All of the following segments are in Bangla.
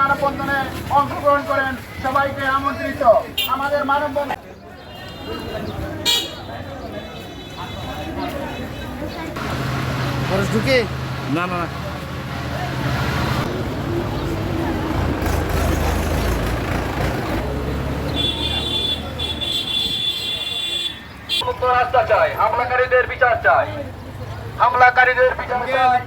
মানববন্ধনে অংশগ্রহণ করেন সবাইকে আমন্ত্রিত। আমাদের মানববন্ধন ঢুকে? না না রাস্তা চাই হামলাকারীদের বিচার চাই। হামলাকারীদের বিচার চাই।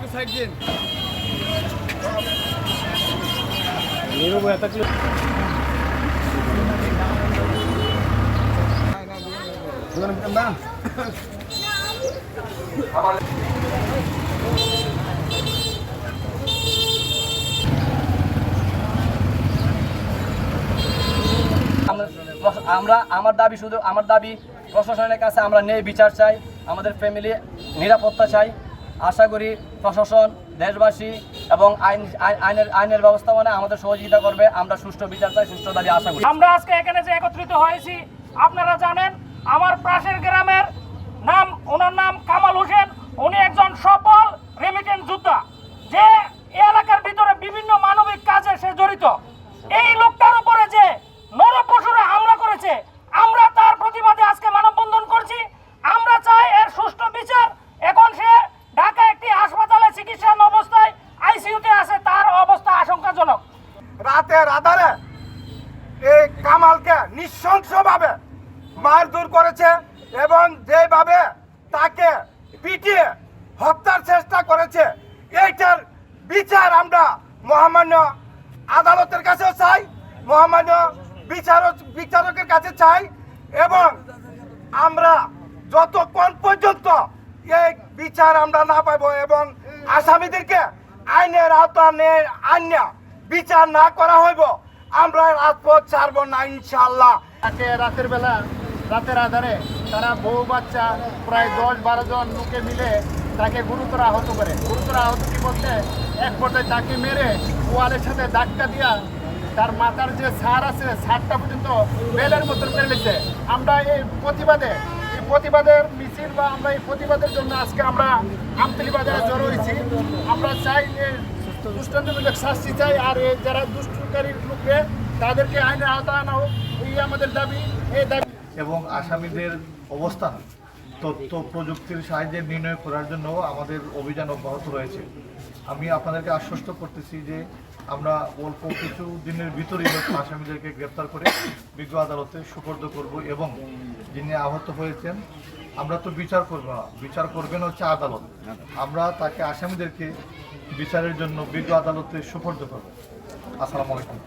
আমরা, আমার দাবি শুধু, আমার দাবি প্রশাসনের কাছে আমরা নেই বিচার চাই, আমাদের ফ্যামিলি নিরাপত্তা চাই। আশা করি প্রশাসন, দেশবাসী এবং আইন আইনের আইনের ব্যবস্থা মানে আমাদের সহযোগিতা করবে। আমরা সুষ্ঠু বিচার চাই, সুষ্ঠু দাবি আশা করি। আমরা আজকে এখানে যে একত্রিত হয়েছি, আপনারা জানেন, আমার আধারে এই কামালকে নৃশংসভাবে মারধর করেছে এবং যেভাবে তাকে পিটিয়ে হত্যার চেষ্টা করেছে, এইটার বিচার আমরা মহামান্য আদালতের কাছেও চাই, মহামান্য বিচারক বিচারকের কাছে চাই এবং আমরা যতক্ষণ পর্যন্ত এই বিচার আমরা না পাবো এবং আসামিদেরকে আইনের আওতা আইনা বিচার না করা হইব আমরা রাজপথ ছাড়বো না ইনশাল্লাহ রাতের বেলা, রাতের আধারে তারা বউ বাচ্চা, প্রায় দশ বারো জন লোকে মিলে তাকে গুরুতর আহত করে। গুরুতর আহত কি বলতে, এক পর্যায়ে তাকে মেরে ওয়ালের সাথে ধাক্কা দিয়া তার মাথার যে সার আছে সারটা পর্যন্ত বেলের মতন নিচ্ছে আমরা এই প্রতিবাদে, এই প্রতিবাদের মিছিল বা আমরা এই প্রতিবাদের জন্য আজকে আমরা আমতলি বাজারে জড়ো হয়েছি। আমরা চাই যে দুষ্টান্তমূলক শাস্তি চাই আর যারা দুষ্টকারী লোককে তাদেরকে আইনের আওতা আনা হোক এই আমাদের দাবি এই দাবি। এবং আসামিদের অবস্থান, তথ্য, প্রযুক্তির সাহায্যে নির্ণয় করার জন্য আমাদের অভিযান অব্যাহত রয়েছে। আমি আপনাদেরকে আশ্বস্ত করতেছি যে আমরা অল্প কিছু দিনের ভিতরেই আসামিদেরকে গ্রেপ্তার করে বিজ্ঞ আদালতে সুপর্দ করব এবং যিনি আহত হয়েছেন আমরা তো বিচার করব না। বিচার করবেন হচ্ছে আদালত। আমরা তাকে আসামিদেরকে বিচারের জন্য বিজ্ঞ আদালতে সুপর্দ করব। আসসালামু আলাইকুম।